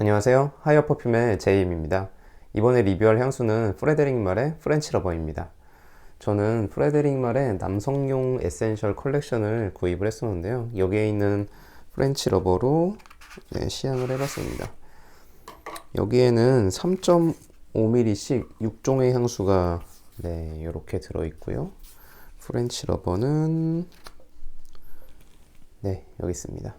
안녕하세요. 하이어 퍼퓸의 제이임입니다. 이번에 리뷰할 향수는 프레데릭 말의 프렌치 러버입니다. 저는 프레데릭 말의 남성용 에센셜 컬렉션을 구입을 했었는데요. 여기에 있는 프렌치 러버로 네, 시향을 해봤습니다. 여기에는 3.5ml씩 6종의 향수가 네, 이렇게 들어있고요. 프렌치 러버는 네, 여기 있습니다.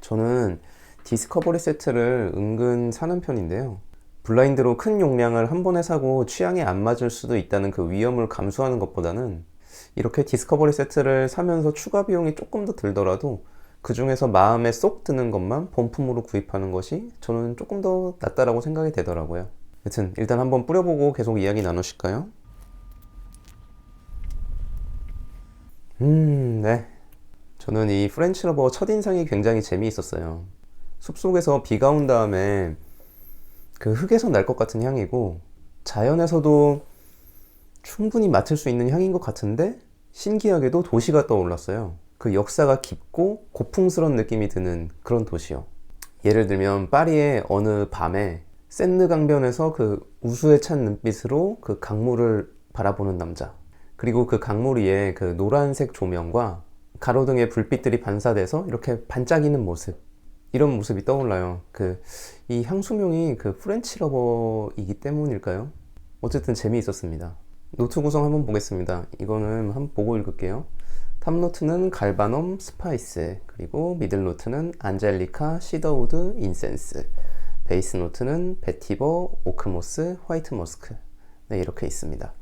저는 디스커버리 세트를 은근 사는 편인데요. 블라인드로 큰 용량을 한 번에 사고 취향에 안 맞을 수도 있다는 그 위험을 감수하는 것보다는 이렇게 디스커버리 세트를 사면서 추가 비용이 조금 더 들더라도 그 중에서 마음에 쏙 드는 것만 본품으로 구입하는 것이 저는 조금 더 낫다라고 생각이 되더라고요. 여튼 일단 한번 뿌려보고 계속 이야기 나누실까요? 음, 네. 저는 이 프렌치 러버 첫인상이 굉장히 재미있었어요. 숲속에서 비가 온 다음에 그 흙에서 날 것 같은 향이고 자연에서도 충분히 맡을 수 있는 향인 것 같은데 신기하게도 도시가 떠올랐어요. 그 역사가 깊고 고풍스러운 느낌이 드는 그런 도시요. 예를 들면 파리의 어느 밤에 센느 강변에서 그 우수에 찬 눈빛으로 그 강물을 바라보는 남자. 그리고 그 강물 위에 그 노란색 조명과 가로등의 불빛들이 반사돼서 이렇게 반짝이는 모습. 이런 모습이 떠올라요. 그, 이 향수명이 그 프렌치 러버이기 때문일까요? 어쨌든 재미있었습니다. 노트 구성 한번 보겠습니다. 이거는 한번 보고 읽을게요. 탑 노트는 갈바넘 스파이스, 그리고 미들 노트는 안젤리카 시더우드 인센스, 베이스 노트는 베티버 오크모스 화이트 머스크. 네, 이렇게 있습니다.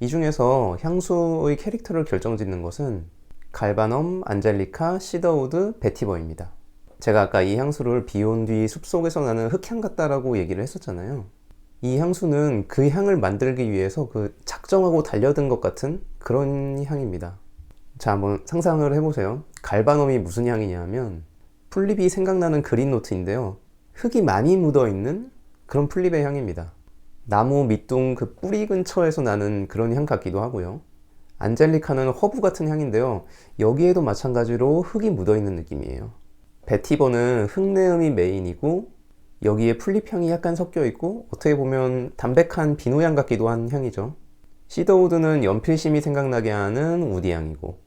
이 중에서 향수의 캐릭터를 결정짓는 것은 갈바넘, 안젤리카, 시더우드, 베티버입니다. 제가 아까 이 향수를 비온 뒤 숲속에서 나는 흑향 같다라고 얘기를 했었잖아요. 이 향수는 그 향을 만들기 위해서 그 작정하고 달려든 것 같은 그런 향입니다. 자, 한번 상상을 해보세요. 갈바놈이 무슨 향이냐면 풀립이 생각나는 그린 노트인데요. 흙이 많이 묻어 있는 그런 풀립의 향입니다. 나무 밑둥 그 뿌리 근처에서 나는 그런 향 같기도 하고요. 안젤리카는 허브 같은 향인데요. 여기에도 마찬가지로 흙이 묻어 있는 느낌이에요. 베티버는 흙내음이 메인이고 여기에 풀잎향이 약간 섞여 있고 어떻게 보면 담백한 비누향 같기도 한 향이죠. 시더우드는 연필심이 생각나게 하는 우디향이고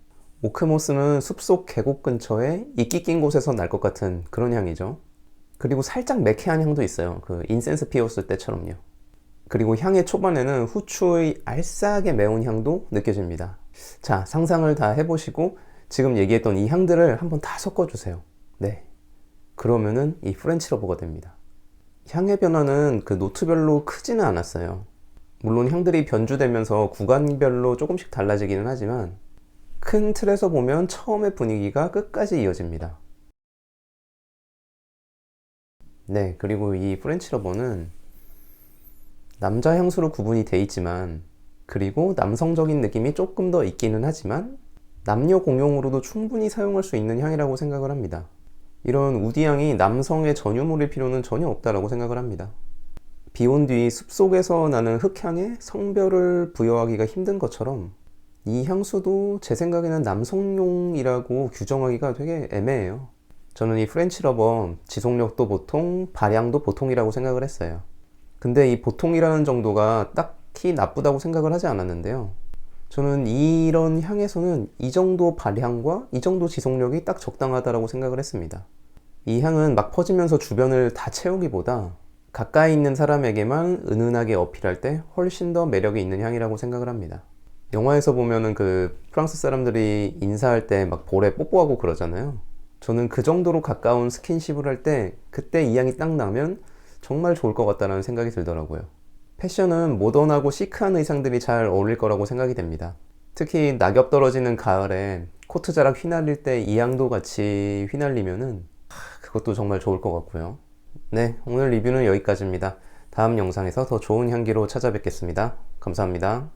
오크모스는 숲속 계곡 근처에 이끼 낀 곳에서 날 것 같은 그런 향이죠. 그리고 살짝 매캐한 향도 있어요. 그 인센스 피웠을 때처럼요. 그리고 향의 초반에는 후추의 알싸하게 매운 향도 느껴집니다. 자, 상상을 다 해보시고 지금 얘기했던 이 향들을 한번 다 섞어주세요. 네. 그러면은 이 프렌치 러버가 됩니다. 향의 변화는 그 노트별로 크지는 않았어요. 물론 향들이 변주되면서 구간별로 조금씩 달라지기는 하지만 큰 틀에서 보면 처음의 분위기가 끝까지 이어집니다. 네, 그리고 이 프렌치 러버는 남자 향수로 구분이 돼 있지만 그리고 남성적인 느낌이 조금 더 있기는 하지만 남녀 공용으로도 충분히 사용할 수 있는 향이라고 생각을 합니다. 이런 우디향이 남성의 전유물일 필요는 전혀 없다라고 생각을 합니다. 비온 뒤 숲속에서 나는 흙향에 성별을 부여하기가 힘든 것처럼 이 향수도 제 생각에는 남성용이라고 규정하기가 되게 애매해요. 저는 이 프렌치 러버 지속력도 보통, 발향도 보통이라고 생각을 했어요. 근데 이 보통이라는 정도가 딱히 나쁘다고 생각을 하지 않았는데요. 저는 이런 향에서는 이 정도 발향과 이 정도 지속력이 딱 적당하다라고 생각을 했습니다. 이 향은 막 퍼지면서 주변을 다 채우기보다 가까이 있는 사람에게만 은은하게 어필할 때 훨씬 더 매력이 있는 향이라고 생각을 합니다. 영화에서 보면은 그 프랑스 사람들이 인사할 때 막 볼에 뽀뽀하고 그러잖아요. 저는 그 정도로 가까운 스킨십을 할 때 그때 이 향이 딱 나면 정말 좋을 것 같다는 생각이 들더라고요. 패션은 모던하고 시크한 의상들이 잘 어울릴 거라고 생각이 됩니다. 특히 낙엽 떨어지는 가을에 코트 자락 휘날릴 때이 향도 같이 휘날리면은 그것도 정말 좋을 것 같고요. 네, 오늘 리뷰는 여기까지입니다. 다음 영상에서 더 좋은 향기로 찾아뵙겠습니다. 감사합니다.